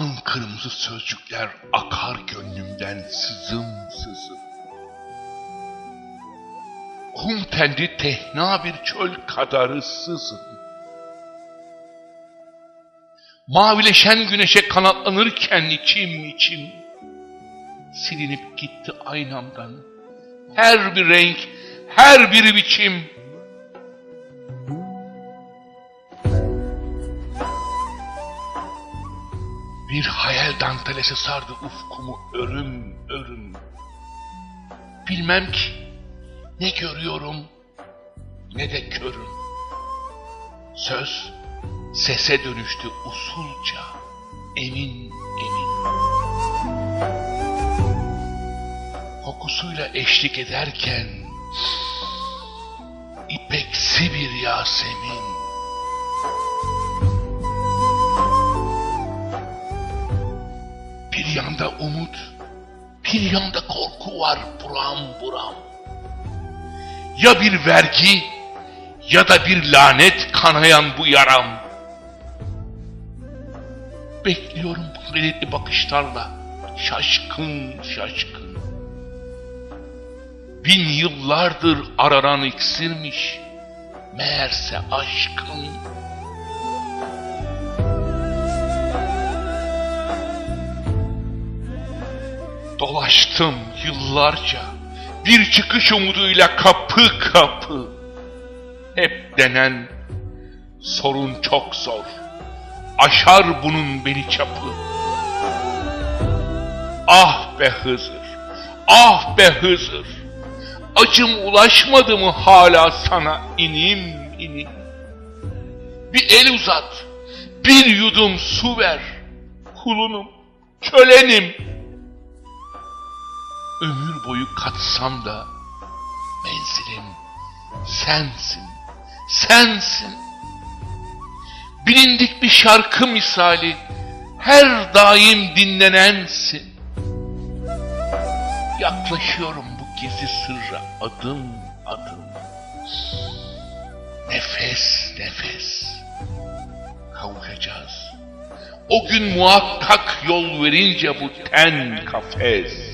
Kan kırmızı sözcükler akar gönlümden sızım sızım. Kum tendi tehna bir çöl kadarı sızım. Mavileşen güneşe kanatlanırken içim içim silinip gitti aynamdan. Her bir renk, her bir biçim. Bir hayal dantelesi sardı ufkumu örüm örüm. Bilmem ki ne görüyorum ne de körüm. Söz sese dönüştü usulca emin emin. Kokusuyla eşlik ederken ipeksi bir Yasemin. Yanda umut, bir yanda korku var buram buram. Ya bir vergi ya da bir lanet kanayan bu yaram. Bekliyorum bu renkli bakışlarla şaşkın şaşkın. Bin yıllardır aranan iksirmiş meğerse aşkın. Dolaştım yıllarca bir çıkış umuduyla kapı kapı. Hep denen sorun çok zor. Aşar bunun beni çapı. Ah be Hızır, ah be Hızır. Acım ulaşmadı mı hala sana inim inim. Bir el uzat, bir yudum su ver. Kulunum, kölenim. Ömür boyu katsam da menzilim sensin, sensin. Bilindik bir şarkı misali her daim dinlenensin. Yaklaşıyorum bu gizli sırra adım adım. Nefes nefes kavuşacağız. O gün muhakkak yol verince bu ten kafes.